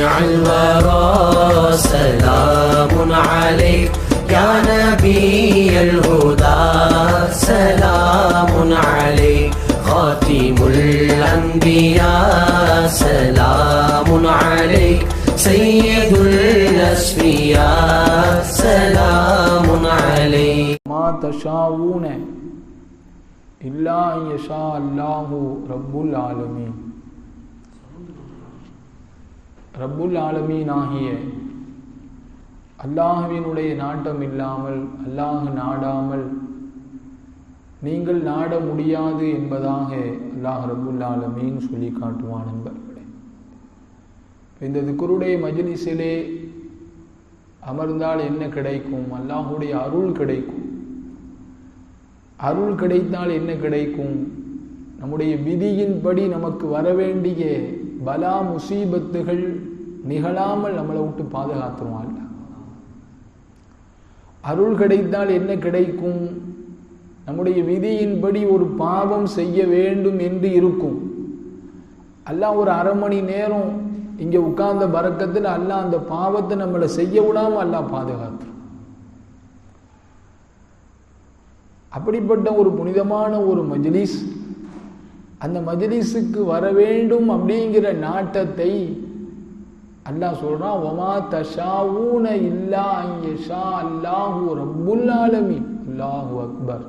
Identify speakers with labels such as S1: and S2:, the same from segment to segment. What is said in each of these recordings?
S1: الورى سلام عليك يا نبي الهدى سلام عليك خاتم الأنبياء سلام عليك سيد الأسفياء سلام عليك
S2: ما تشاءون إلا أن يشاء الله رب العالمين ஆலமீன் ஆகிய அல்லாஹுவினுடைய நாட்டம் இல்லாமல் அல்லாஹ் நாடாமல் நீங்கள் நாட முடியாது என்பதாக அல்லாஹ் ரபுல் ஆலமீன் சொல்லி காட்டுவான் என்பர்களே இந்த குருடைய மஜ்லிஸிலே அமர்ந்தால் என்ன கிடைக்கும் அல்லாஹுடைய அருள் கிடைக்கும் அருள் கிடைத்தால் என்ன கிடைக்கும் நம்முடைய விதியின்படி நமக்கு வர வேண்டிய பலா முசீபத்துகள் நிகழாமல் நம்மளை விட்டு பாதுகாத்துருவான் அருள் கிடைத்தால் என்ன கிடைக்கும் நம்முடைய விதியின்படி ஒரு பாவம் செய்ய வேண்டும் என்று இருக்கும் அல்லாஹ் ஒரு அரை மணி நேரம் இங்கே உட்கார்ந்த பறக்கத்தில் அல்லாஹ் அந்த பாவத்தை நம்மளை செய்ய விடாமல் அல்லாஹ் பாதுகாத்து அப்படிப்பட்ட ஒரு புனிதமான ஒரு மஜ்லிஸ் அந்த மஜ்லிஸுக்கு வர வேண்டும் அப்படிங்கிற நாட்டத்தை அல்லாஹ் சொல்கிறான் ஒமா தஷாவூன இல்லா ஐயஷா அல்லாஹூ ரப்புல் ஆலமி அல்லாஹூ அக்பர்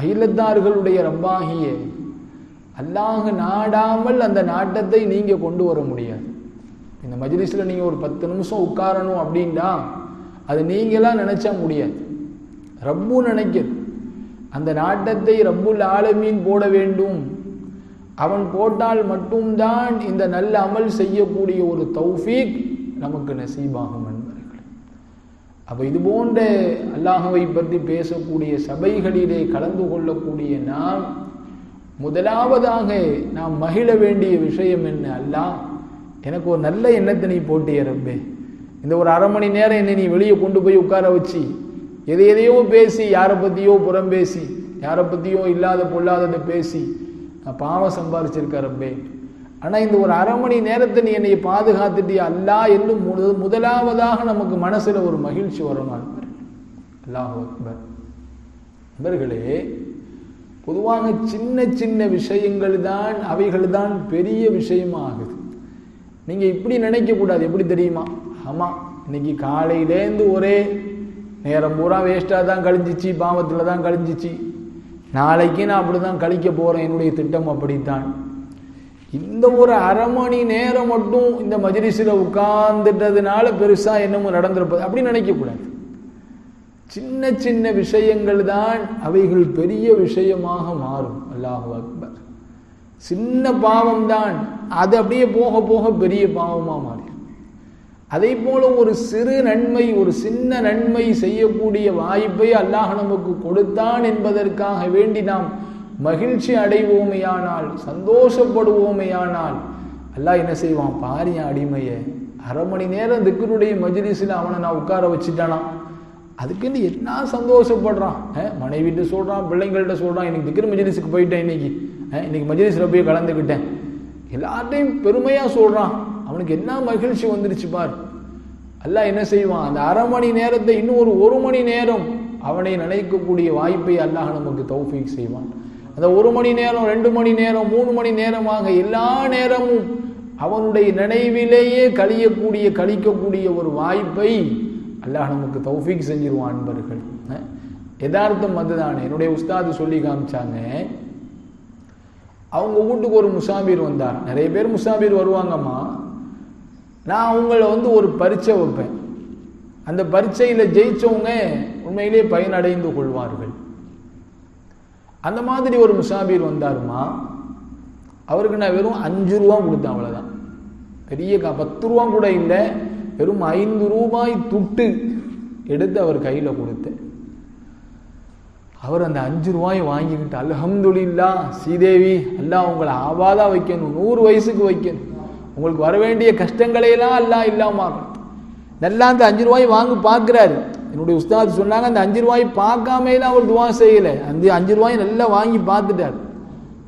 S2: அகிலத்தார்களுடைய ரப்பாகிய அல்லாஹு நாடாமல் அந்த நாட்டத்தை நீங்கள் கொண்டு வர முடியாது இந்த மஜ்லிஸில் நீங்கள் ஒரு பத்து நிமிஷம் உட்காரணும் அப்படின்னா அது நீங்களாம் நினச்சா முடியாது ரப்பு நினைக்கிறது அந்த நாட்டத்தை ரப்புல் ஆலமீன் போட வேண்டும் அவன் போட்டால் மட்டும்தான் இந்த நல்ல அமல் செய்யக்கூடிய ஒரு தௌஃபீக் நமக்கு நசீபாகும் என்பார்கள் அப்போ இது போன்ற அல்லாஹவை பற்றி பேசக்கூடிய சபைகளிலே கலந்து கொள்ளக்கூடிய நாம் முதலாவதாக நாம் மகிழ வேண்டிய விஷயம் என்ன அல்லாஹ் எனக்கு ஒரு நல்ல எண்ணத்தை நீ போட்டிய ரப்பே இந்த ஒரு அரை மணி நேரம் என்னை நீ வெளியே கொண்டு போய் உட்கார வச்சு எதை எதையோ பேசி யாரை பற்றியோ புறம் பேசி யாரை பற்றியோ இல்லாத பொல்லாததை பேசி நான் பாவம் சம்பாரிச்சிருக்கேன் ரப்பே ஆனால் இந்த ஒரு அரை மணி நேரத்தை நீ என்னை பாதுகாத்துட்டியா அல்லா என்னும் முதலாவதாக நமக்கு மனசில் ஒரு மகிழ்ச்சி வரணும் அன்பர் அல்லாஹ் அக்பர் நண்பர்களே பொதுவாக சின்ன சின்ன விஷயங்கள் தான் அவைகள் தான் பெரிய விஷயமாக ஆகுது நீங்கள் இப்படி நினைக்கக்கூடாது எப்படி தெரியுமா ஆமாம் இன்னைக்கு காலையிலேருந்து ஒரே நேரம் பூரா வேஸ்ட்டாக தான் கழிஞ்சிச்சு பாவத்தில் தான் கழிஞ்சிச்சு நாளைக்கு நான் அப்படி தான் கழிக்க போகிறேன் என்னுடைய திட்டம் அப்படித்தான் இந்த ஒரு அரை மணி நேரம் மட்டும் இந்த மஜிலிஸில் உட்கார்ந்துட்டதுனால பெருசாக என்னமோ நடந்திருப்பது அப்படின்னு நினைக்கக்கூடாது சின்ன சின்ன விஷயங்கள் தான் அவைகள் பெரிய விஷயமாக மாறும் அல்லாஹு அக்பர் சின்ன பாவம் தான் அது அப்படியே போக போக பெரிய பாவமாக மாறும் அதே போல ஒரு சிறு நன்மை ஒரு சின்ன நன்மை செய்யக்கூடிய வாய்ப்பை அல்லாஹ் நமக்கு கொடுத்தான் என்பதற்காக வேண்டி நாம் மகிழ்ச்சி அடைவோமையானால் சந்தோஷப்படுவோமையானால் அல்லாஹ் என்ன செய்வான் பாரிய அடிமையை அரை மணி நேரம் திக்குருடைய மஜிலிசில் அவனை நான் உட்கார வச்சுட்டானா அதுக்குன்னு என்ன சந்தோஷப்படுறான் மனைவிட்டு சொல்கிறான் பிள்ளைங்கள்ட்ட சொல்கிறான் எனக்கு திக்கிற மஜ்லிஸுக்கு போயிட்டேன் இன்னைக்கு இன்னைக்கு மஜ்லிஸில் போய் கலந்துக்கிட்டேன் எல்லாத்தையும் பெருமையாக சொல்கிறான் அவனுக்கு என்ன மகிழ்ச்சி வந்துருச்சு பார் அல்லாஹ் என்ன செய்வான் அந்த அரை மணி நேரத்தை இன்னும் ஒரு ஒரு மணி நேரம் அவனை நினைக்கக்கூடிய வாய்ப்பை அல்லாஹ் நமக்கு தௌஃபீக் செய்வான் அந்த ஒரு மணி நேரம் ரெண்டு மணி நேரம் மூணு மணி நேரமாக எல்லா நேரமும் அவனுடைய நினைவிலேயே கழியக்கூடிய கழிக்கக்கூடிய ஒரு வாய்ப்பை அல்லாஹ் நமக்கு தௌஃபீக் செஞ்சிருவான் அன்பர்கள் யதார்த்தம் வந்துதானே என்னுடைய உஸ்தாது சொல்லி காமிச்சாங்க அவங்க வீட்டுக்கு ஒரு முசாபீர் வந்தார் நிறைய பேர் முசாபீர் வருவாங்கம்மா நான் அவங்கள வந்து ஒரு பரீட்சை வைப்பேன் அந்த பரீட்சையில் ஜெயித்தவங்க உண்மையிலே பயனடைந்து கொள்வார்கள் அந்த மாதிரி ஒரு முசாபீர் வந்தாருமா அவருக்கு நான் வெறும் அஞ்சு ரூபா கொடுத்தேன் அவ்வளோதான் பெரிய கா பத்து ரூபா கூட இல்லை வெறும் ஐந்து ரூபாய் துட்டு எடுத்து அவர் கையில் கொடுத்தேன் அவர் அந்த அஞ்சு ரூபாய் வாங்கிக்கிட்டு அல்ஹம்துல்லா ஸ்ரீதேவி அல்லா உங்களை ஆபாதா வைக்கணும் நூறு வயசுக்கு வைக்கணும் உங்களுக்கு வர வேண்டிய கஷ்டங்களையெல்லாம் எல்லாம் இல்லாமல் ஆகும் நல்லா அந்த அஞ்சு ரூபாய் வாங்கி பார்க்குறாரு என்னுடைய உஸ்தாத் சொன்னாங்க அந்த அஞ்சு ரூபாய் பார்க்காமையில அவர் துவா செய்யலை அந்த அஞ்சு ரூபாய் நல்லா வாங்கி பார்த்துட்டார்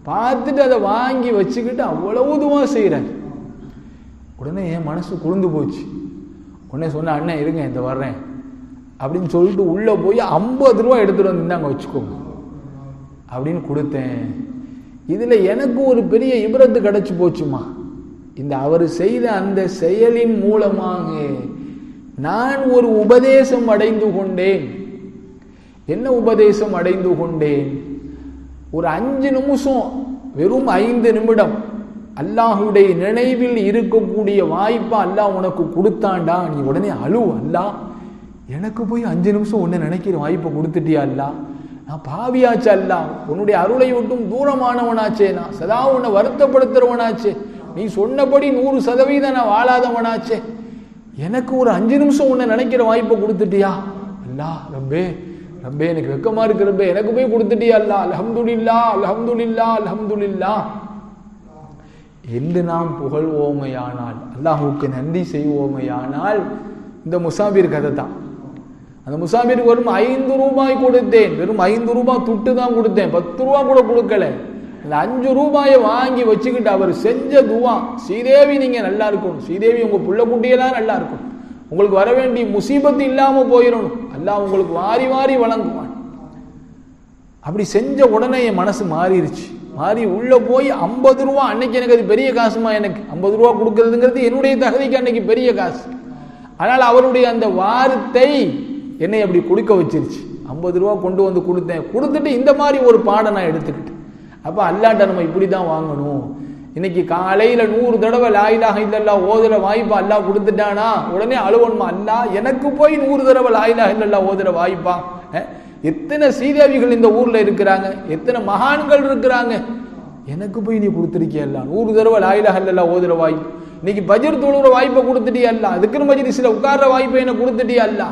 S2: பார்த்துட்டு அதை வாங்கி வச்சுக்கிட்டு அவ்வளவு துவா செய்கிறார் உடனே என் மனசு குளிர்ந்து போச்சு உடனே சொன்ன அண்ணன் இருங்க இந்த வர்றேன் அப்படின்னு சொல்லிட்டு உள்ளே போய் ஐம்பது ரூபா எடுத்துகிட்டு வந்து இந்தாங்க வச்சுக்கோங்க அப்படின்னு கொடுத்தேன் இதில் எனக்கு ஒரு பெரிய இபரத்து கிடச்சி போச்சுமா இந்த அவர் செய்த அந்த செயலின் மூலமாக நான் ஒரு உபதேசம் அடைந்து கொண்டேன் என்ன உபதேசம் அடைந்து கொண்டேன் ஒரு அஞ்சு நிமிஷம் வெறும் ஐந்து நிமிடம் அல்லாஹுடைய நினைவில் இருக்கக்கூடிய வாய்ப்பை அல்லாஹ் உனக்கு கொடுத்தாண்டா நீ உடனே அழு அல்லா எனக்கு போய் அஞ்சு நிமிஷம் உன்னை நினைக்கிற வாய்ப்பை கொடுத்துட்டியா அல்லா நான் பாவியாச்சு அல்லா உன்னுடைய அருளை விட்டும் தூரமானவனாச்சே நான் சதா உன்னை வருத்தப்படுத்துறவனாச்சே நீ சொன்னபடி நூறு சதவீதம் நான் வாழாதவனாச்சே எனக்கு ஒரு அஞ்சு நிமிஷம் உன்னை நினைக்கிற வாய்ப்பை கொடுத்துட்டியா அல்லா ரப்பே ரப்பே எனக்கு வெக்கமாக இருக்கு ரப்பே எனக்கு போய் கொடுத்துட்டியா அல்லா அலஹம்துல்லா அலஹம்துல்லா அலஹம்துல்லா என்று நாம் புகழ்வோமையானால் அல்லாஹுக்கு நன்றி செய்வோமையானால் இந்த முசாபிர் கதை தான் அந்த முசாபிருக்கு வெறும் ஐந்து ரூபாய் கொடுத்தேன் வெறும் ஐந்து ரூபாய் துட்டு தான் கொடுத்தேன் பத்து ரூபா கூட கொடுக்கல இந்த அஞ்சு ரூபாயை வாங்கி வச்சுக்கிட்டு அவர் செஞ்ச துவா ஸ்ரீதேவி நீங்கள் நல்லா இருக்கணும் ஸ்ரீதேவி உங்கள் புள்ள குட்டியெல்லாம் நல்லா இருக்கணும் உங்களுக்கு வர வேண்டிய முசீபத்து இல்லாமல் போயிடணும் எல்லாம் உங்களுக்கு வாரி வாரி வழங்குவான் அப்படி செஞ்ச உடனே என் மனசு மாறிடுச்சு மாறி உள்ளே போய் ஐம்பது ரூபா அன்னைக்கு எனக்கு அது பெரிய காசுமா எனக்கு ஐம்பது ரூபா கொடுக்குறதுங்கிறது என்னுடைய தகுதிக்கு அன்னைக்கு பெரிய காசு ஆனால் அவருடைய அந்த வாரத்தை என்னை அப்படி கொடுக்க வச்சிருச்சு ஐம்பது ரூபா கொண்டு வந்து கொடுத்தேன் கொடுத்துட்டு இந்த மாதிரி ஒரு பாடம் நான் எடுத்துக்கிட்டேன் அப்போ அல்லாட்ட நம்ம இப்படி தான் வாங்கணும் இன்னைக்கு காலையில் நூறு தடவை லாயிலாக இல்லல்லா ஓதுற வாய்ப்பா அல்லா கொடுத்துட்டானா உடனே அழுவணுமா அல்லா எனக்கு போய் நூறு தடவை லாயிலாக இல்லல்லா ஓதுற வாய்ப்பா எத்தனை சீதேவிகள் இந்த ஊரில் இருக்கிறாங்க எத்தனை மகான்கள் இருக்கிறாங்க எனக்கு போய் நீ கொடுத்துருக்கியல்ல நூறு தடவை லாயிலாக இல்லல்லா ஓதுற வாய்ப்பு இன்னைக்கு பஜர் தொழுகிற வாய்ப்பை கொடுத்துட்டே அல்ல அதுக்குன்னு சில உட்கார்ற வாய்ப்பை என்ன கொடுத்துட்டே அல்ல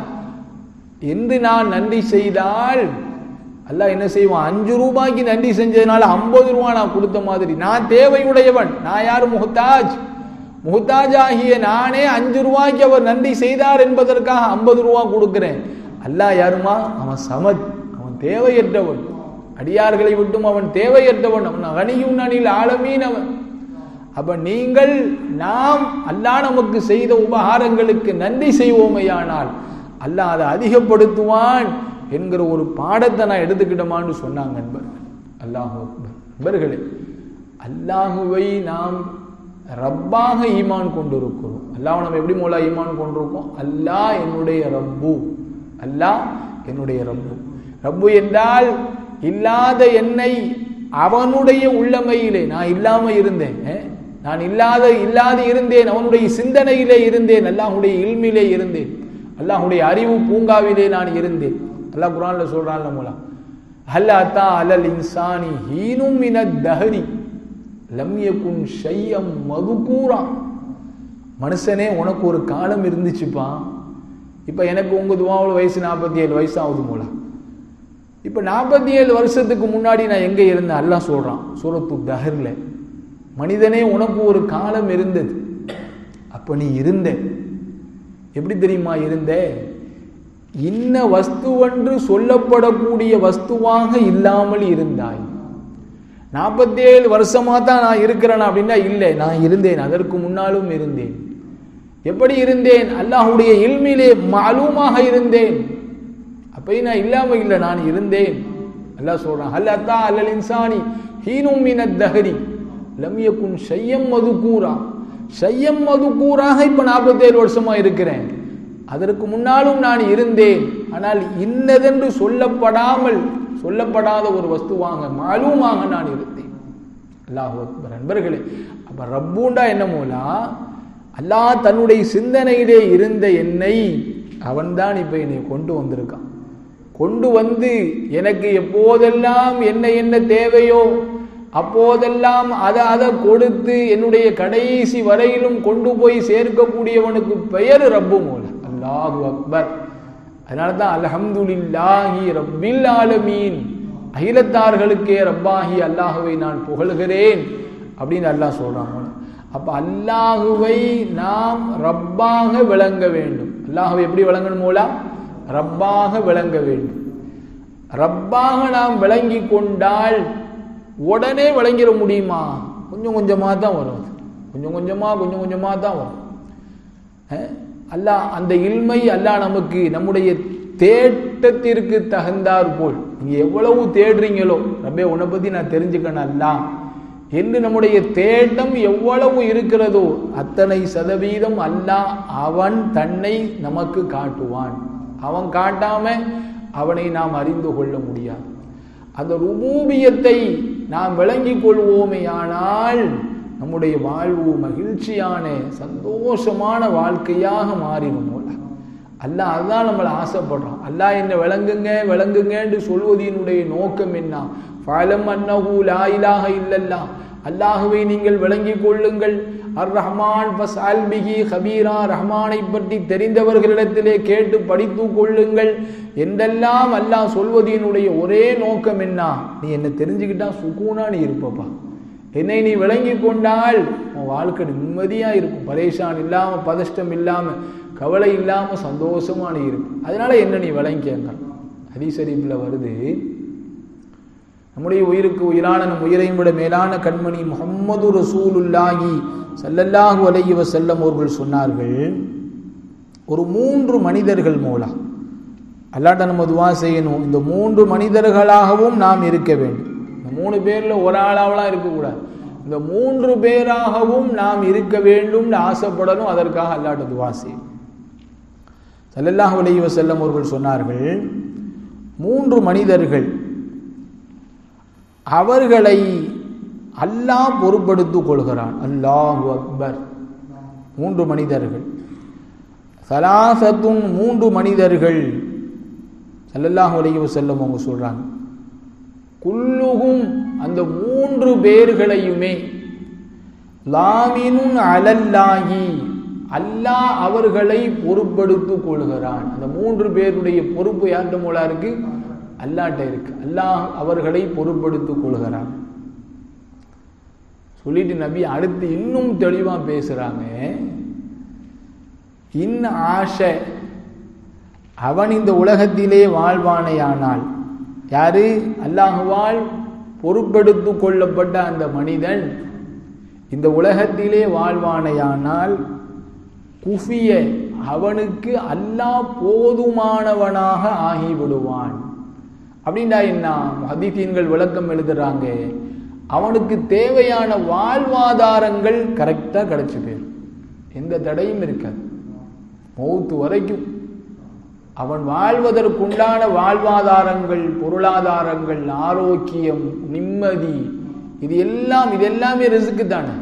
S2: என்று நான் நன்றி செய்தால் அல்ல என்ன செய்வான் அஞ்சு ரூபாய்க்கு நன்றி செஞ்சதுனால ஐம்பது ரூபா நான் கொடுத்த மாதிரி நான் தேவையுடையவன் நான் யார் முகத்தாஜ் முகத்தாஜ் ஆகிய நானே அஞ்சு ரூபாய்க்கு அவர் நன்றி செய்தார் என்பதற்காக ஐம்பது ரூபா கொடுக்கிறேன் அல்லா யாருமா அவன் சமத் அவன் தேவையற்றவன் அடியார்களை விட்டும் அவன் தேவையற்றவன் அவன் அணியும் அணியில் ஆழமீன் அவன் அப்ப நீங்கள் நாம் அல்லாஹ் நமக்கு செய்த உபகாரங்களுக்கு நன்றி செய்வோமையானால் அல்லாஹ் அதை அதிகப்படுத்துவான் என்கிற ஒரு பாடத்தை நான் எடுத்துக்கிட்டோமான்னு சொன்னாங்க நண்பர்கள் அல்லாஹு நண்பர்களே அல்லாஹுவை நாம் ரப்பாக ஈமான் கொண்டு இருக்கிறோம் அல்லாஹ் நம்ம எப்படி மூலா ஈமான் கொண்டிருக்கோம் அல்லாஹ் என்னுடைய ரப்பு அல்லாஹ் என்னுடைய ரப்பு ரப்பு என்றால் இல்லாத என்னை அவனுடைய உள்ளமையிலே நான் இல்லாமல் இருந்தேன் நான் இல்லாத இல்லாது இருந்தேன் அவனுடைய சிந்தனையிலே இருந்தேன் அல்லாஹுடைய இல்மிலே இருந்தேன் அல்லாஹுடைய அறிவு பூங்காவிலே நான் இருந்தேன் அல்லாஹ் குரான்ல சொல்றான் நம்மளாம் ஹல் அத்தா அலல் இன்சானி ஹீனும் மின தஹரி லம்யக்குன் ஷையம் மதுக்கூரா மனுஷனே உனக்கு ஒரு காலம் இருந்துச்சுப்பா இப்போ எனக்கு உங்க துவாவில் வயசு நாற்பத்தி ஏழு வயசு ஆகுது மூலா இப்போ நாற்பத்தி ஏழு வருஷத்துக்கு முன்னாடி நான் எங்கே இருந்தேன் அல்லாஹ் சொல்கிறான் சூரத்து தஹரில் மனிதனே உனக்கு ஒரு காலம் இருந்தது அப்போ நீ இருந்த எப்படி தெரியுமா இருந்தேன் இன்ன வஸ்துவென்று சொல்லப்படக்கூடிய வஸ்துவாக இல்லாமல் இருந்தாய் நாற்பத்தேழு வருஷமாக தான் நான் இருக்கிறேன் அப்படின்னா இல்லை நான் இருந்தேன் அதற்கு முன்னாலும் இருந்தேன் எப்படி இருந்தேன் அல்லாஹுடைய இல்மிலே மாலுமாக இருந்தேன் அப்படி நான் இல்லாமல் இல்லை நான் இருந்தேன் அல்லாஹ் சொல்கிறான் அல்ல அத்தா அல்லல் இன்சானி ஹீனும் மின தஹரி லம்யக்கும் செய்யம் கூறா செய்யம் கூறாக இப்போ நாற்பத்தேழு வருஷமாக இருக்கிறேன் அதற்கு முன்னாலும் நான் இருந்தேன் ஆனால் இன்னதென்று சொல்லப்படாமல் சொல்லப்படாத ஒரு வஸ்துவாக மாலுமாக நான் இருந்தேன் அல்லாஹ் அக்பர் நண்பர்களே அப்போ ரப்பூண்டா மூலா அல்லாஹ் தன்னுடைய சிந்தனையிலே இருந்த என்னை அவன்தான் இப்போ என்னை கொண்டு வந்திருக்கான் கொண்டு வந்து எனக்கு எப்போதெல்லாம் என்ன என்ன தேவையோ அப்போதெல்லாம் அதை அதை கொடுத்து என்னுடைய கடைசி வரையிலும் கொண்டு போய் சேர்க்கக்கூடியவனுக்கு பெயர் ரப்பு மூல அல்லாஹு அக்பர் அதனால தான் அலஹம்துலில்லாஹி ரப்பில் ஆலமீன் அகிலத்தார்களுக்கே ரப்பாகி அல்லாஹுவை நான் புகழ்கிறேன் அப்படின்னு அல்லாஹ் சொல்கிறாங்க அப்போ அல்லாஹுவை நாம் ரப்பாக விளங்க வேண்டும் அல்லாஹுவை எப்படி விளங்கணும் மூலா ரப்பாக விளங்க வேண்டும் ரப்பாக நாம் விளங்கி கொண்டால் உடனே விளங்கிட முடியுமா கொஞ்சம் கொஞ்சமாக தான் வரும் கொஞ்சம் கொஞ்சமாக கொஞ்சம் கொஞ்சமாக தான் வரும் அல்லாஹ் அந்த இல்மை அல்லாஹ் நமக்கு நம்முடைய தேட்டத்திற்கு தகுந்தார் போல் நீங்கள் எவ்வளவு தேடுறீங்களோ ரப்பே உன்னை பற்றி நான் தெரிஞ்சுக்கணும் அல்ல என்று நம்முடைய தேட்டம் எவ்வளவு இருக்கிறதோ அத்தனை சதவீதம் அல்லாஹ் அவன் தன்னை நமக்கு காட்டுவான் அவன் காட்டாம அவனை நாம் அறிந்து கொள்ள முடியாது அந்த ருபூபியத்தை நாம் விளங்கிக் கொள்வோமே ஆனால் நம்முடைய வாழ்வு மகிழ்ச்சியான சந்தோஷமான வாழ்க்கையாக மாறிடும் அல்லா அதான் நம்மளை ஆசைப்படுறோம் அல்லா என்ன விளங்குங்க விளங்குங்கன்னு சொல்வதனுடைய நோக்கம் என்ன பலம் அன்னஹூ லாயிலாக இல்லல்லா அல்லாஹுவை நீங்கள் விளங்கிக் கொள்ளுங்கள் அர் ரஹ்மான் பஸ் அல்பிகி ஹபீரா ரஹ்மானை பற்றி தெரிந்தவர்களிடத்திலே கேட்டு படித்து கொள்ளுங்கள் என்றெல்லாம் அல்லாஹ் சொல்வதனுடைய ஒரே நோக்கம் என்ன நீ என்னை தெரிஞ்சுக்கிட்டா சுகூனா நீ இருப்பப்பா என்னை நீ விளங்கி கொண்டால் உன் வாழ்க்கை நிம்மதியாக இருக்கும் பரேஷான் இல்லாமல் பதஷ்டம் இல்லாமல் கவலை இல்லாமல் சந்தோஷமான நீ இருக்கும் அதனால் என்ன நீ விளங்கிக்கங்க ஹதீசரீஃபில் வருது நம்முடைய உயிருக்கு உயிரான நம் உயிரையும் விட மேலான கண்மணி முகம்மது உள்ளாகி செல்லல்லாக வலையுவ செல்லம் அவர்கள் சொன்னார்கள் ஒரு மூன்று மனிதர்கள் மூலம் அல்லாட்ட நம்ம வா செய்யணும் இந்த மூன்று மனிதர்களாகவும் நாம் இருக்க வேண்டும் மூணு பேரில் ஒரு ஆளாவெலாம் இருக்கக்கூடாது இந்த மூன்று பேராகவும் நாம் இருக்க வேண்டும்னு ஆசைப்படணும் அதற்காக அல்லாட்டு துவாசி சல்லல்லாஹ் அலைவ செல்லம் அவர்கள் சொன்னார்கள் மூன்று மனிதர்கள் அவர்களை அல்லாஹ் பொருட்படுத்திக் கொள்கிறான் அல்லாஹு அக்பர் மூன்று மனிதர்கள் சலாசத்தும் மூன்று மனிதர்கள் செல்லல்லாஹ் அலைவ செல்லம் அவங்க சொல்றாங்க குல்லுகும் அந்த மூன்று பேர்களையுமே லாமினு அலல்லாகி அல்லாஹ் அவர்களை பொறுப்படுத்திக் கொள்கிறான் அந்த மூன்று பேருடைய பொறுப்பு யார்கிட்ட மூலா இருக்கு அல்லாட்ட இருக்கு அல்லாஹ் அவர்களை பொறுப்படுத்திக் கொள்கிறான் சொல்லிட்டு நபி அடுத்து இன்னும் தெளிவா பேசுறாங்க இன் ஆஷ அவன் இந்த உலகத்திலே வாழ்வானேயானால் யாரு அல்லாஹுவால் பொறுப்படுத்து கொள்ளப்பட்ட அந்த மனிதன் இந்த உலகத்திலே வாழ்வானையானால் குஃபிய அவனுக்கு அல்லாஹ் போதுமானவனாக ஆகிவிடுவான் அப்படின்னா என்ன ஹதீசீன்கள் விளக்கம் எழுதுறாங்க அவனுக்கு தேவையான வாழ்வாதாரங்கள் கரெக்டாக கிடைச்சி எந்த தடையும் இருக்காது மௌத்து வரைக்கும் அவன் வாழ்வதற்குண்டான வாழ்வாதாரங்கள் பொருளாதாரங்கள் ஆரோக்கியம் நிம்மதி இது எல்லாம் இது எல்லாமே ரிசுக்கு தானே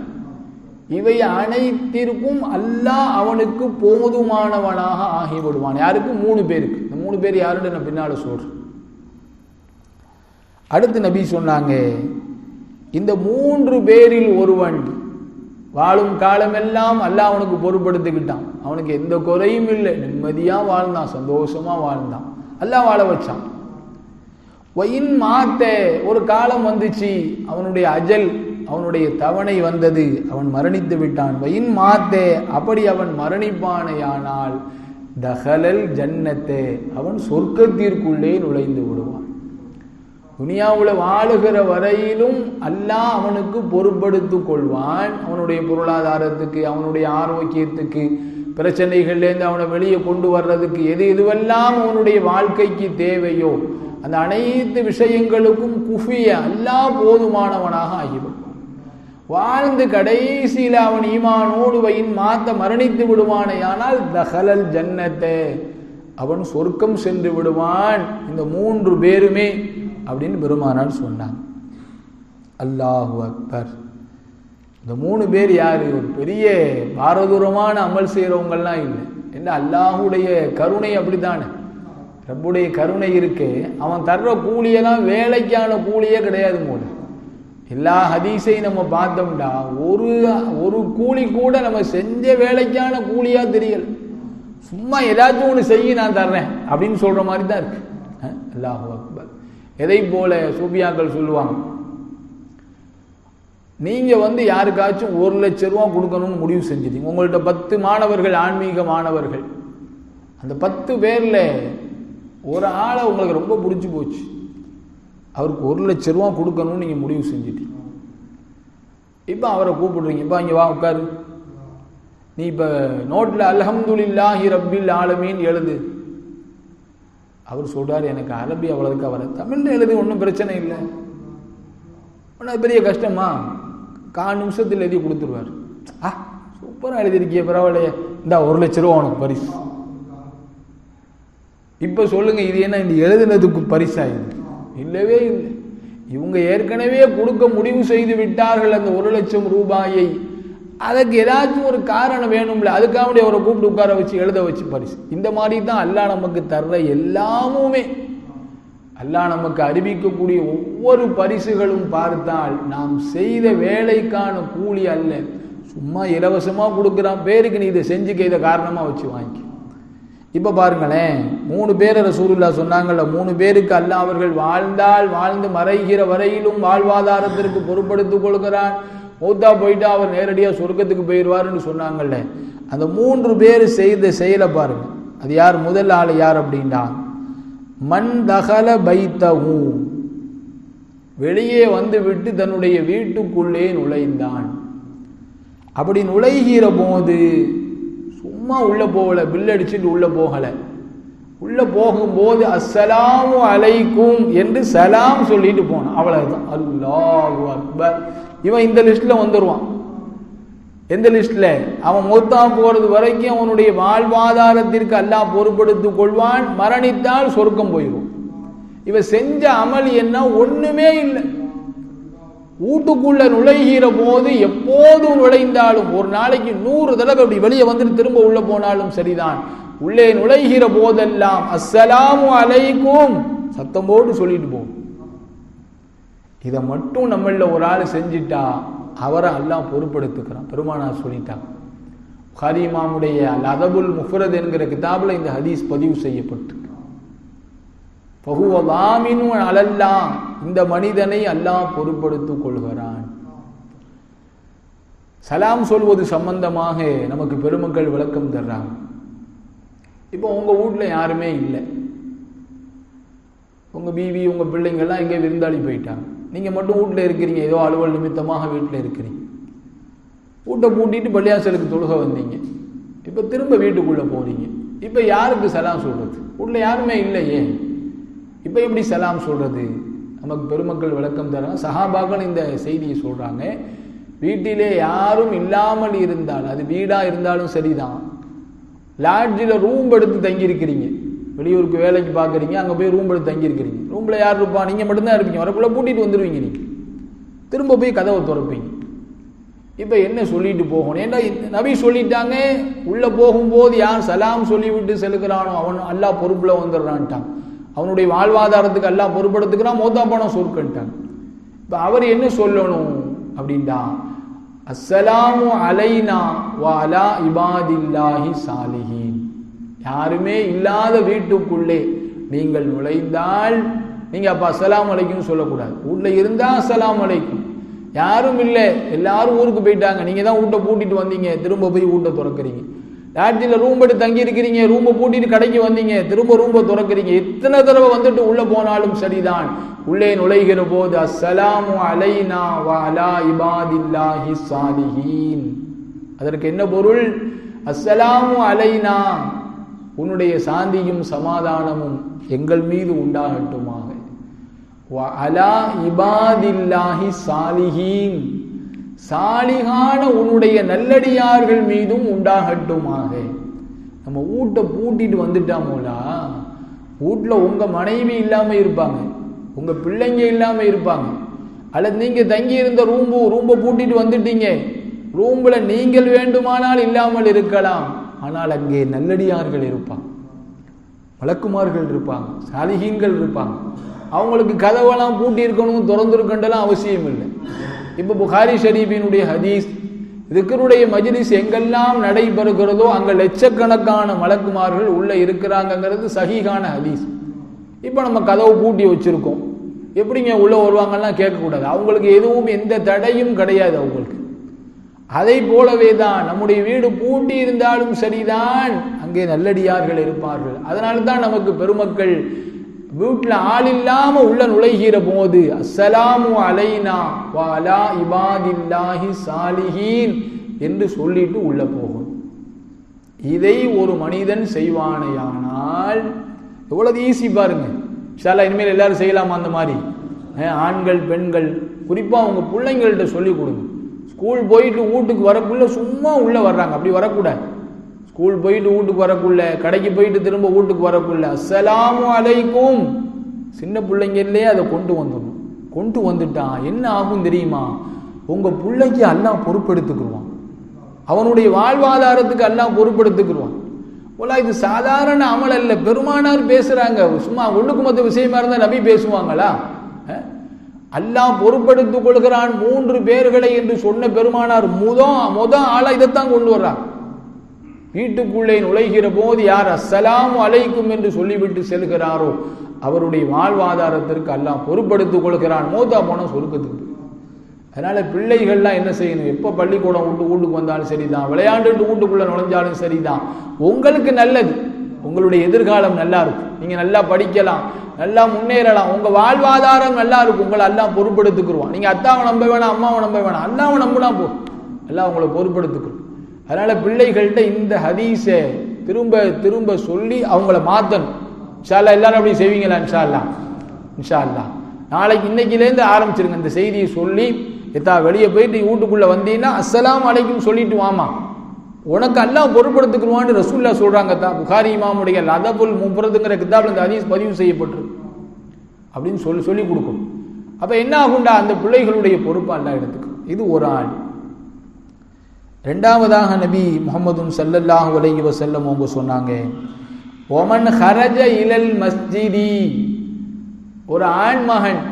S2: இவை அனைத்திற்கும் அல்லாஹ் அவனுக்கு போதுமானவனாக ஆகிவிடுவான் யாருக்கு மூணு பேருக்கு இந்த மூணு பேர் யாருன்னு நான் பின்னால் சொல்றேன் அடுத்து நபி சொன்னாங்க இந்த மூன்று பேரில் ஒருவன் வாழும் காலமெல்லாம் அல்ல அவனுக்கு பொருட்படுத்திக்கிட்டான் அவனுக்கு எந்த குறையும் இல்லை நிம்மதியா வாழ்ந்தான் சந்தோஷமா வாழ்ந்தான் அல்ல வாழ வச்சான் ஒயின் மாத்த ஒரு காலம் வந்துச்சு அவனுடைய அஜல் அவனுடைய தவணை வந்தது அவன் மரணித்து விட்டான் வயின் மாத்தே அப்படி அவன் மரணிப்பானையானால் தகலல் ஜன்னத்தை அவன் சொர்க்கத்திற்குள்ளே நுழைந்து விடுவான் துனியாவில் வாழுகிற வரையிலும் அல்லாஹ் அவனுக்கு பொருட்படுத்து கொள்வான் அவனுடைய பொருளாதாரத்துக்கு அவனுடைய ஆரோக்கியத்துக்கு பிரச்சனைகள்லேருந்து அவனை வெளியே கொண்டு வர்றதுக்கு எது எதுவெல்லாம் அவனுடைய வாழ்க்கைக்கு தேவையோ அந்த அனைத்து விஷயங்களுக்கும் குஃபிய அல்லா போதுமானவனாக ஆகிவிடுவான் வாழ்ந்து கடைசியில் அவன் ஈமானோடு வையின் மாத்த மரணித்து ஆனால் தஹலல் ஜன்னத்தை அவன் சொர்க்கம் சென்று விடுவான் இந்த மூன்று பேருமே அப்படின்னு பெருமானால் சொன்னாங்க அல்லாஹு அக்பர் இந்த மூணு பேர் யார் ஒரு பெரிய பாரதூரமான அமல் செய்கிறவங்கள்லாம் இல்லை என்ன அல்லாஹுடைய கருணை அப்படித்தானே ரப்புடைய கருணை இருக்கு அவன் தர்ற கூலியெல்லாம் வேலைக்கான கூலியே கிடையாது மூணு எல்லா ஹதீஸையும் நம்ம பார்த்தோம்னா ஒரு ஒரு கூலி கூட நம்ம செஞ்ச வேலைக்கான கூலியாக தெரியல சும்மா ஏதாச்சும் ஒன்று செய்ய நான் தர்றேன் அப்படின்னு சொல்கிற மாதிரி தான் இருக்கு அல்லாஹு அக்பர் எதை போல சூபியாக்கள் சொல்லுவாங்க நீங்கள் வந்து யாருக்காச்சும் ஒரு லட்ச ரூபா கொடுக்கணும்னு முடிவு செஞ்சிட்டீங்க உங்கள்கிட்ட பத்து மாணவர்கள் ஆன்மீக மாணவர்கள் அந்த பத்து பேரில் ஒரு ஆளை உங்களுக்கு ரொம்ப பிடிச்சி போச்சு அவருக்கு ஒரு லட்ச ரூபா கொடுக்கணும்னு நீங்கள் முடிவு செஞ்சிட்டீங்க இப்போ அவரை கூப்பிடுறீங்க இப்போ இங்கே வா உட்காரு நீ இப்போ நோட்டில் அலஹம்துல்லாஹி ரப்பில் ஆலமீன் எழுது அவர் சொல்கிறார் எனக்கு அரபி அவ்வளவுக்கு அவர் தமிழில் எழுதி ஒன்றும் பிரச்சனை இல்லை ஒன்றும் பெரிய கஷ்டமா கால் நிமிஷத்தில் எழுதி கொடுத்துருவார் ஆ சூப்பராக எழுதியிருக்கிய பரவாயில்லையே இந்தா ஒரு லட்ச ரூபா உனக்கு பரிசு இப்போ சொல்லுங்கள் இது என்ன இந்த எழுதுனதுக்கு பரிசா இது இல்லவே இல்லை இவங்க ஏற்கனவே கொடுக்க முடிவு செய்து விட்டார்கள் அந்த ஒரு லட்சம் ரூபாயை அதுக்கு ஏதாச்சும் ஒரு காரணம் வேணும்ல அதுக்காக அவரை கூப்பிட்டு உட்கார வச்சு எழுத வச்சு பரிசு இந்த மாதிரி தான் அல்லா நமக்கு தர்ற எல்லாமுமே அல்லா நமக்கு அறிவிக்கக்கூடிய ஒவ்வொரு பரிசுகளும் பார்த்தால் நாம் செய்த வேலைக்கான கூலி அல்ல சும்மா இலவசமாக கொடுக்குறான் பேருக்கு நீ இதை செஞ்சுக்க இதை காரணமாக வச்சு வாங்கி இப்போ பாருங்களேன் மூணு பேர் ரசூருல்லா சொன்னாங்கல்ல மூணு பேருக்கு அல்ல அவர்கள் வாழ்ந்தால் வாழ்ந்து மறைகிற வரையிலும் வாழ்வாதாரத்திற்கு பொருட்படுத்திக் கொள்கிறான் மூத்தா போயிட்டு அவர் நேரடியாக சொர்க்கத்துக்கு போயிடுவாருன்னு சொன்னாங்கல்ல அந்த மூன்று பேர் செய்த செயலை பாருங்க அது யார் முதல் ஆள் யார் அப்படின்னா மண் தகல பைத்தகு வெளியே விட்டு தன்னுடைய வீட்டுக்குள்ளே நுழைந்தான் அப்படி நுழைகிற போது சும்மா உள்ளே போகலை பில் அடிச்சுட்டு உள்ளே போகலை உள்ளே போகும்போது அஸ்ஸலாமு அலைக்கும் என்று சலாம் சொல்லிட்டு போனான் அவ்வளவுதான் அல்லாஹு அக்பர் இவன் இந்த லிஸ்ட்டில் வந்துடுவான் எந்த லிஸ்ட்டில் அவன் மூத்தா போகிறது வரைக்கும் அவனுடைய வாழ்வாதாரத்திற்கு அல்லாஹ் பொறுப்படுத்திக் கொள்வான் மரணித்தால் சொர்க்கம் போயிடும் இவன் செஞ்ச அமல் என்ன ஒன்றுமே இல்லை வீட்டுக்குள்ள நுழைகிற போது எப்போதும் நுழைந்தாலும் ஒரு நாளைக்கு நூறு தடவை அப்படி வெளியே வந்துட்டு திரும்ப உள்ள போனாலும் சரிதான் உள்ளே நுழைகிற போதெல்லாம் அஸ்ஸலாமு அலைக்கும் சத்தம் போட்டு சொல்லிட்டு போகும் இதை மட்டும் நம்மளில் ஒரு ஆள் செஞ்சிட்டா அவரை எல்லாம் பொறுப்படுத்துக்கிறான் பெருமானார் சொல்லிட்டான் ஹரி இமாமுடைய அல் அதபுல் முஃபரத் என்கிற கிதாபில் இந்த ஹதீஸ் பதிவு செய்யப்பட்டு பகுவதாமின் அலல்லாம் இந்த மனிதனை எல்லாம் பொறுப்படுத்திக் கொள்கிறான் சலாம் சொல்வது சம்பந்தமாக நமக்கு பெருமக்கள் விளக்கம் தர்றாங்க இப்போ உங்கள் வீட்டில் யாருமே இல்லை உங்கள் பிவி உங்கள் பிள்ளைங்கள்லாம் எங்கே விருந்தாளி போயிட்டாங்க நீங்கள் மட்டும் வீட்டில் இருக்கிறீங்க ஏதோ அலுவல் நிமித்தமாக வீட்டில் இருக்கிறீங்க வீட்டை பூட்டிட்டு பள்ளியாசலுக்கு தொழுக வந்தீங்க இப்போ திரும்ப வீட்டுக்குள்ளே போறீங்க இப்போ யாருக்கு சலாம் சொல்கிறது உள்ள யாருமே இல்லையே இப்போ எப்படி சலாம் சொல்கிறது நமக்கு பெருமக்கள் விளக்கம் தராங்க சஹாபாக்கள் இந்த செய்தியை சொல்கிறாங்க வீட்டிலே யாரும் இல்லாமல் இருந்தால் அது வீடாக இருந்தாலும் சரிதான் லாட்ஜில் ரூம் எடுத்து தங்கியிருக்கிறீங்க வெளியூருக்கு வேலைக்கு பார்க்குறீங்க அங்கே போய் ரூம் எடுத்து தங்கியிருக்கிறீங்க ரூமில் யார் இருப்பா நீங்கள் மட்டும்தான் இருப்பீங்க வரக்குள்ளே கூட்டிகிட்டு வந்துடுவீங்க நீங்கள் திரும்ப போய் கதவை திறப்பீங்க இப்போ என்ன சொல்லிட்டு போகணும் ஏன்னா நபி சொல்லிட்டாங்க உள்ளே போகும்போது யார் சலாம் சொல்லிவிட்டு செலுக்கிறானோ அவன் அல்லா பொறுப்பில் வந்துடுறான்ட்டான் அவனுடைய வாழ்வாதாரத்துக்கு எல்லாம் பொறுப்படுத்துக்கிறான் மோத்தா பணம் சொற்கன்ட்டான் இப்போ அவர் என்ன சொல்லணும் அப்படின்டா அஸ்ஸலாமு அலைனா வாலா இபாதில்லாஹி சாலிஹி யாருமே இல்லாத வீட்டுக்குள்ளே நீங்கள் நுழைந்தால் நீங்கள் அப்பா அசலாம் அலைக்கும் சொல்லக்கூடாது உள்ள இருந்தால் அசலாம் அலைக்கும் யாரும் இல்லை எல்லாரும் ஊருக்கு போயிட்டாங்க நீங்கள் தான் வீட்டை பூட்டிட்டு வந்தீங்க திரும்ப போய் ஊட்ட துறக்கிறீங்க லாட்ஜில் ரூம் எடுத்து தங்கி இருக்கிறீங்க ரூமை பூட்டிட்டு கடைக்கு வந்தீங்க திரும்ப ரூமை திறக்கிறீங்க எத்தனை தடவை வந்துட்டு உள்ளே போனாலும் சரிதான் உள்ளே நுழைகிற போது அஸ்ஸலாமு அலைனா அதற்கு என்ன பொருள் அஸ்ஸலாமு அலைனா உன்னுடைய சாந்தியும் சமாதானமும் எங்கள் மீது உண்டாகட்டுமாக அலா இபாதில்லாஹி சாலிஹீன் சாலிகான உன்னுடைய நல்லடியார்கள் மீதும் உண்டாகட்டுமாக நம்ம வீட்டை பூட்டிட்டு வந்துட்டோமோலா வீட்டில் உங்கள் மனைவி இல்லாமல் இருப்பாங்க உங்கள் பிள்ளைங்க இல்லாமல் இருப்பாங்க அல்லது நீங்கள் தங்கி இருந்த ரூம்பு ரூம்பை பூட்டிட்டு வந்துட்டீங்க ரூம்பில் நீங்கள் வேண்டுமானால் இல்லாமல் இருக்கலாம் ஆனால் அங்கே நல்லடியார்கள் இருப்பாங்க வழக்குமார்கள் இருப்பாங்க சாலிகீன்கள் இருப்பாங்க அவங்களுக்கு கதவெல்லாம் பூட்டி இருக்கணும் திறந்துருக்கண்டெல்லாம் அவசியம் இல்லை இப்போ புகாரி ஷரீஃபினுடைய ஹதீஸ் இதுக்கருடைய மஜிலிஸ் எங்கெல்லாம் நடைபெறுகிறதோ அங்கே லட்சக்கணக்கான வழக்குமார்கள் உள்ளே இருக்கிறாங்கங்கிறது சகிகான ஹதீஸ் இப்போ நம்ம கதவு பூட்டி வச்சுருக்கோம் எப்படிங்க உள்ளே வருவாங்கன்னா கேட்கக்கூடாது அவங்களுக்கு எதுவும் எந்த தடையும் கிடையாது அவங்களுக்கு அதை போலவே தான் நம்முடைய வீடு பூட்டி இருந்தாலும் சரிதான் அங்கே நல்லடியார்கள் இருப்பார்கள் அதனால தான் நமக்கு பெருமக்கள் வீட்டில் ஆள் இல்லாம உள்ள நுழைகிற போது அஸ்ஸலாமு அலைனா வாலா இபாதில்லாஹி சாலிஹீன் என்று சொல்லிட்டு உள்ள போகும் இதை ஒரு மனிதன் செய்வானையானால் எவ்வளவு ஈஸி பாருங்க சாலா இனிமேல் எல்லாரும் செய்யலாமா அந்த மாதிரி ஆண்கள் பெண்கள் குறிப்பாக உங்க பிள்ளைங்கள்ட்ட சொல்லிக் கொடுங்க ஸ்கூல் போயிட்டு வீட்டுக்கு வரக்குள்ளே சும்மா உள்ளே வர்றாங்க அப்படி வரக்கூடாது ஸ்கூல் போயிட்டு வீட்டுக்கு வரக்குள்ளே கடைக்கு போயிட்டு திரும்ப வீட்டுக்கு வரக்குள்ளே அஸ்ஸலாமு அலைக்கும் சின்ன இல்லையே அதை கொண்டு வந்துடும் கொண்டு வந்துட்டான் என்ன ஆகும் தெரியுமா உங்கள் பிள்ளைக்கு அல்லா பொறுப்பெடுத்துக்குருவான் அவனுடைய வாழ்வாதாரத்துக்கு அல்லா பொறுப்பெடுத்துக்குருவான் போல இது சாதாரண அமல் அல்ல பெருமானார் பேசுகிறாங்க சும்மா ஒழுக்குமத்த விஷயமா இருந்தால் நபி பேசுவாங்களா அல்லாஹ் பொறுப்படுத்து கொள்கிறான் மூன்று பேர்களை என்று சொன்ன பெருமானார் முதம் முத ஆளா இதைத்தான் கொண்டு வர்றார் வீட்டுக்குள்ளே நுழைகிற போது யார் அசலாம் அலைக்கும் என்று சொல்லிவிட்டு செல்கிறாரோ அவருடைய வாழ்வாதாரத்திற்கு அல்லாம் பொறுப்படுத்து கொள்கிறான் மோதா போன சொருக்கத்துக்கு அதனால பிள்ளைகள்லாம் என்ன செய்யணும் எப்போ பள்ளிக்கூடம் விட்டு வீட்டுக்கு வந்தாலும் சரிதான் விளையாண்டுட்டு வீட்டுக்குள்ளே நுழைஞ்சாலும் சரிதான் உங்களுக்கு நல்லது உங்களுடைய எதிர்காலம் நல்லா இருக்கும் நீங்கள் நல்லா படிக்கலாம் நல்லா முன்னேறலாம் உங்க வாழ்வாதாரம் நல்லா இருக்கும் உங்களை எல்லாம் பொருட்படுத்துக்குருவான் நீங்க அத்தாவை நம்ப வேணாம் அம்மாவை நம்ப வேணாம் அல்லாவை நம்பலாம் போ எல்லாம் உங்களை பொறுப்படுத்துக்குரும் அதனால பிள்ளைகள்கிட்ட இந்த ஹதீஸை திரும்ப திரும்ப சொல்லி அவங்கள மாற்றணும் இன்ஷால்லா எல்லாரும் அப்படி செய்வீங்களா இன்ஷா இன்ஷால்லா இன்ஷா நாளைக்கு இன்னைக்குலேருந்து ஆரம்பிச்சிருங்க இந்த செய்தியை சொல்லி எத்தா வெளியே போயிட்டு வீட்டுக்குள்ளே வந்தீங்கன்னா அஸ்லாம் அலைக்கும் சொல்லிட்டு வாமா உனக்கு அல்லா பொருட்படுத்துக்குருவான்னு ரசூல்லா சொல்கிறாங்க தான் புகாரி இமாமுடைய லதபுல் முப்புறதுங்கிற கிதாபில் இந்த ஹதீஸ் பதிவு செய்யப்பட்டிருக்கு அப்படின்னு சொல்லி சொல்லி கொடுக்கும் அப்போ என்ன ஆகுண்டா அந்த பிள்ளைகளுடைய பொறுப்பு அல்லா எடுத்துக்கும் இது ஒரு ஆண் ரெண்டாவதாக நபி முகமதும் சல்லல்லாஹ் உலகி வசல்லம் அவங்க சொன்னாங்க ஒமன் ஹரஜ இலல் மஸ்ஜிதி ஒரு ஆண் மகன்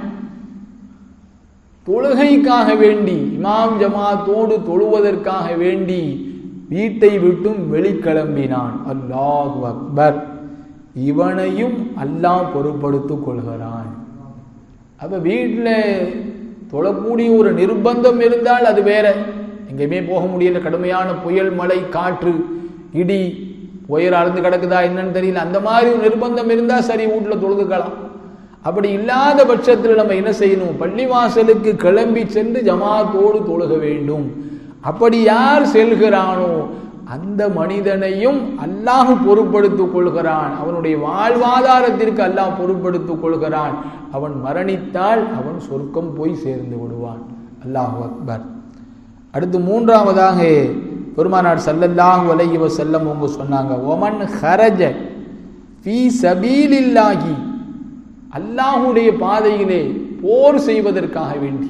S2: தொழுகைக்காக வேண்டி இமாம் ஜமாத்தோடு தொழுவதற்காக வேண்டி வீட்டை விட்டும் வெளிக்கிளம்பினான் அல்லாஹ் அக்பர் இவனையும் அல்லாஹ் பொருட்படுத்து கொள்கிறான் அப்போ வீட்டில் தொழக்கூடிய ஒரு நிர்பந்தம் இருந்தால் அது வேற எங்கேயுமே போக முடியல கடுமையான புயல் மழை காற்று இடி புயல் அளந்து கிடக்குதா என்னன்னு தெரியல அந்த மாதிரி ஒரு நிர்பந்தம் இருந்தால் சரி வீட்டில் தொழுகுக்கலாம் அப்படி இல்லாத பட்சத்தில் நம்ம என்ன செய்யணும் பள்ளிவாசலுக்கு கிளம்பி சென்று ஜமாத்தோடு தொழுக வேண்டும் அப்படி யார் செல்கிறானோ அந்த மனிதனையும் அல்லாஹ் பொருட்படுத்திக் கொள்கிறான் அவனுடைய வாழ்வாதாரத்திற்கு அல்லாஹ் பொருட்படுத்திக் கொள்கிறான் அவன் மரணித்தால் அவன் சொர்க்கம் போய் சேர்ந்து விடுவான் அல்லாஹு அக்பர் அடுத்து மூன்றாவதாக பெருமானார் சல்லல்லாஹு அலைஹி வசல்லம் அவங்க சொன்னாங்க ஒமன் ஹரஜ பி சபீலில்லாஹி அல்லாஹுடைய பாதையிலே போர் செய்வதற்காக வேண்டி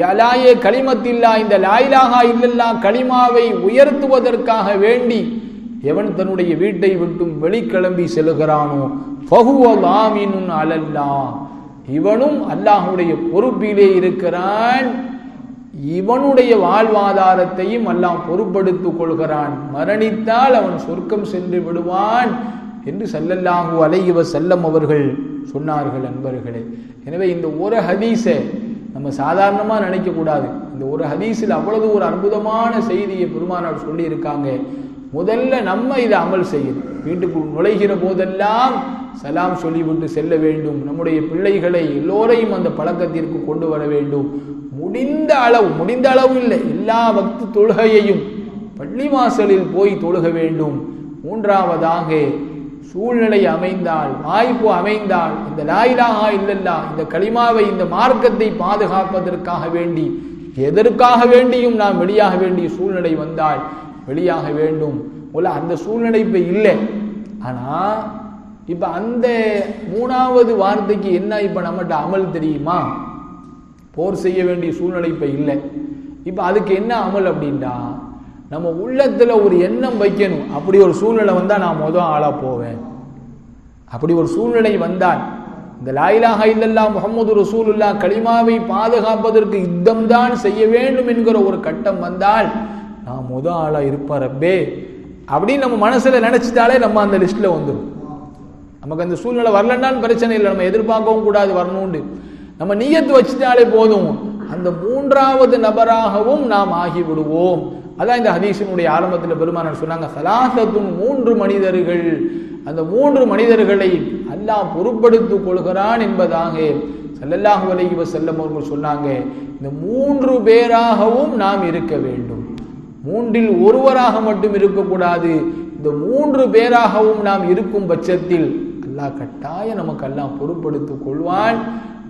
S2: யலாயே களிமத்தில்லா இந்த லாயிலாகா இல்லல்லா களிமாவை உயர்த்துவதற்காக வேண்டி எவன் தன்னுடைய வீட்டை விட்டும் வெளிக்கிளம்பி செல்கிறானோ பகுவலாமினும் அலல்லா இவனும் அல்லாஹுடைய பொறுப்பிலே இருக்கிறான் இவனுடைய வாழ்வாதாரத்தையும் அல்லாஹ் பொறுப்படுத்திக் கொள்கிறான் மரணித்தால் அவன் சொர்க்கம் சென்று விடுவான் என்று சல்லல்லாஹு அலையுவ செல்லம் அவர்கள் சொன்னார்கள் அன்பர்களே எனவே இந்த ஒரு ஹதீஸை நம்ம சாதாரணமாக நினைக்கக்கூடாது இந்த ஒரு ஹதீஸில் அவ்வளவு ஒரு அற்புதமான செய்தியை பெருமானார் சொல்லியிருக்காங்க முதல்ல நம்ம இதை அமல் செய்யணும் வீட்டுக்குள் நுழைகிற போதெல்லாம் சலாம் சொல்லிவிட்டு செல்ல வேண்டும் நம்முடைய பிள்ளைகளை எல்லோரையும் அந்த பழக்கத்திற்கு கொண்டு வர வேண்டும் முடிந்த அளவு முடிந்த அளவு இல்லை எல்லா பக்து தொழுகையையும் பள்ளி வாசலில் போய் தொழுக வேண்டும் மூன்றாவதாக சூழ்நிலை அமைந்தால் வாய்ப்பு அமைந்தால் இந்த லாயிலாகா இல்லல்லா இந்த களிமாவை இந்த மார்க்கத்தை பாதுகாப்பதற்காக வேண்டி எதற்காக வேண்டியும் நாம் வெளியாக வேண்டிய சூழ்நிலை வந்தால் வெளியாக வேண்டும் போல அந்த சூழ்நிலை இப்ப இல்லை ஆனால் இப்போ அந்த மூணாவது வார்த்தைக்கு என்ன இப்போ நம்மகிட்ட அமல் தெரியுமா போர் செய்ய வேண்டிய சூழ்நிலை இப்ப இல்லை இப்போ அதுக்கு என்ன அமல் அப்படின்டா நம்ம உள்ளத்தில் ஒரு எண்ணம் வைக்கணும் அப்படி ஒரு சூழ்நிலை வந்தால் நான் மொதல் ஆளாக போவேன் அப்படி ஒரு சூழ்நிலை வந்தால் இந்த லாயிலாக இல்லல்லா முகமது ரசூலுல்லா களிமாவை பாதுகாப்பதற்கு யுத்தம்தான் செய்ய வேண்டும் என்கிற ஒரு கட்டம் வந்தால் நான் முத ஆளாக இருப்பாரப்பே அப்படின்னு நம்ம மனசில் நினச்சிட்டாலே நம்ம அந்த லிஸ்ட்டில் வந்துடும் நமக்கு அந்த சூழ்நிலை வரலன்னான்னு பிரச்சனை இல்லை நம்ம எதிர்பார்க்கவும் கூடாது வரணும்னு நம்ம நீயத்து வச்சுட்டாலே போதும் அந்த மூன்றாவது நபராகவும் நாம் ஆகிவிடுவோம் அதான் இந்த ஹதீஷனுடைய ஆரம்பத்தில் பெருமானார் சொன்னாங்க சலாசத்தும் மூன்று மனிதர்கள் அந்த மூன்று மனிதர்களை அல்லாஹ் பொருட்படுத்திக் கொள்கிறான் என்பதாக செல்லல்லாக அலைஹி செல்லும் அவர்கள் சொன்னாங்க இந்த மூன்று பேராகவும் நாம் இருக்க வேண்டும் மூன்றில் ஒருவராக மட்டும் இருக்கக்கூடாது இந்த மூன்று பேராகவும் நாம் இருக்கும் பட்சத்தில் அல்லாஹ் கட்டாயம் நமக்கு எல்லாம் பொருட்படுத்திக் கொள்வான்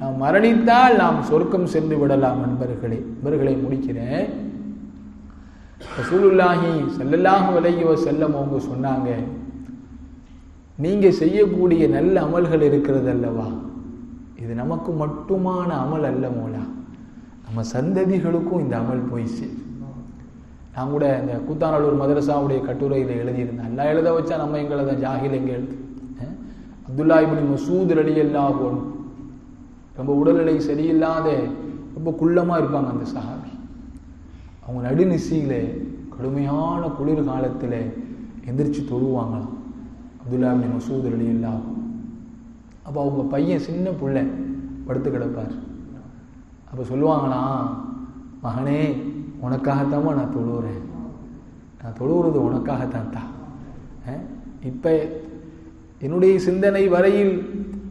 S2: நாம் மரணித்தால் நாம் சொர்க்கம் சென்று விடலாம் நண்பர்களே நண்பர்களை முடிக்கிறேன் ரசூலுல்லாஹி செல்லல்லாஹு வலையோ செல்லம் அவங்க சொன்னாங்க நீங்கள் செய்யக்கூடிய நல்ல அமல்கள் இருக்கிறது அல்லவா இது நமக்கு மட்டுமான அமல் அல்ல மோலா நம்ம சந்ததிகளுக்கும் இந்த அமல் போய் சேரும் நான் கூட இந்த கூத்தாநல்லூர் மதரசாவுடைய கட்டுரையில் எழுதியிருந்தேன் எல்லாம் எழுத வச்சா நம்ம எங்களை தான் ஜாகில் எங்கே எழுது அப்துல்லா இப்படி மசூத் ரெடி எல்லாம் ரொம்ப உடல்நிலை சரியில்லாத ரொம்ப குள்ளமாக இருப்பாங்க அந்த சஹாபி அவங்க நடுநிசையில் கடுமையான குளிர் காலத்தில் எந்திரிச்சு தொழுவாங்களாம் அப்துல்லா அப்படி மசூத் அலி இல்லா அப்போ அவங்க பையன் சின்ன பிள்ளை படுத்து கிடப்பார் அப்போ சொல்லுவாங்களாம் மகனே உனக்காகத்தாம்மா நான் தொழுகிறேன் நான் தொழுகிறது உனக்காகத்தான் தான் இப்போ என்னுடைய சிந்தனை வரையில்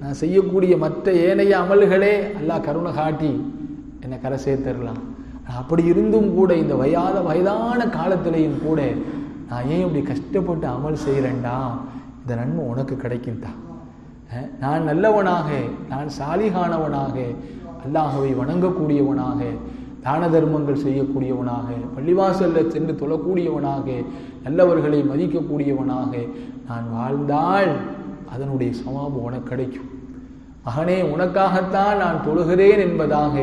S2: நான் செய்யக்கூடிய மற்ற ஏனைய அமல்களே எல்லாம் கருணை காட்டி என்னை கரை சேர்த்துடலாம் அப்படி இருந்தும் கூட இந்த வயதான வயதான காலத்திலையும் கூட நான் ஏன் இப்படி கஷ்டப்பட்டு அமல் செய்கிறேன்டா இந்த நன்மை உனக்கு கிடைக்கும்டா நான் நல்லவனாக நான் சாலிகானவனாக அல்லாகவை வணங்கக்கூடியவனாக தான தர்மங்கள் செய்யக்கூடியவனாக பள்ளிவாசலில் சென்று தொழக்கூடியவனாக நல்லவர்களை மதிக்கக்கூடியவனாக நான் வாழ்ந்தால் அதனுடைய சமாபம் உனக்கு கிடைக்கும் மகனே உனக்காகத்தான் நான் தொழுகிறேன் என்பதாக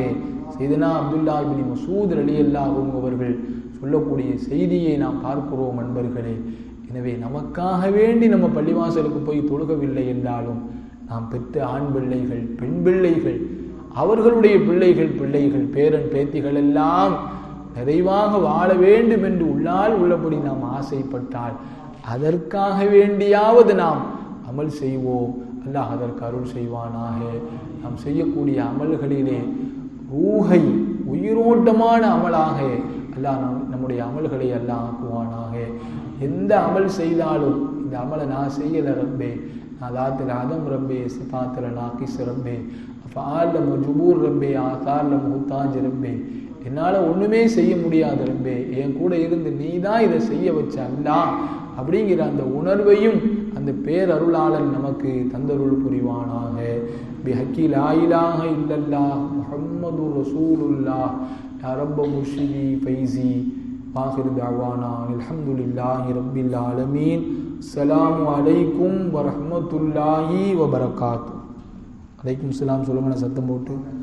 S2: இதுனா அப்துல்லா இபின் மசூத் அலி அல்லாஹும் அவர்கள் சொல்லக்கூடிய செய்தியை நாம் பார்க்கிறோம் நண்பர்களே எனவே நமக்காக வேண்டி நம்ம பள்ளிவாசலுக்கு போய் தொழுகவில்லை என்றாலும் நாம் பெற்ற ஆண் பிள்ளைகள் பெண் பிள்ளைகள் அவர்களுடைய பிள்ளைகள் பிள்ளைகள் பேரன் பேத்திகள் எல்லாம் நிறைவாக வாழ வேண்டும் என்று உள்ளால் உள்ளபடி நாம் ஆசைப்பட்டால் அதற்காக வேண்டியாவது நாம் அமல் செய்வோம் அல்லாஹ் அதற்கு அருள் செய்வானாக நாம் செய்யக்கூடிய அமல்களிலே ரூஹை உயிரோட்டமான அமலாக அல்லாஹ் நம் நம்முடைய அமல்களை எல்லாம் ஆக்குவானாக எந்த அமல் செய்தாலும் இந்த அமலை நான் செய்யலை ரப்பே நாதாத்தில் அதம் ரப்பே சிபாத்தில் நாக்கிஸ் ரப்பே ஃபாலில் மஜ்பூர் ரப்பே ஆத்தாரில் முத்தாஜ் ரப்பே என்னால் ஒன்றுமே செய்ய முடியாது ரப்பே என் கூட இருந்து நீ தான் இதை செய்ய வச்ச அல்லா அப்படிங்கிற அந்த உணர்வையும் அந்த பேரருளாளன் நமக்கு தந்தருள் புரிவானாக بحق لا إله إلا الله محمد رسول الله يا رب مرشدي فيزي آخر دعوانا الحمد لله رب العالمين السلام عليكم ورحمة الله وبركاته عليكم السلام سلام على سيدنا போட்டு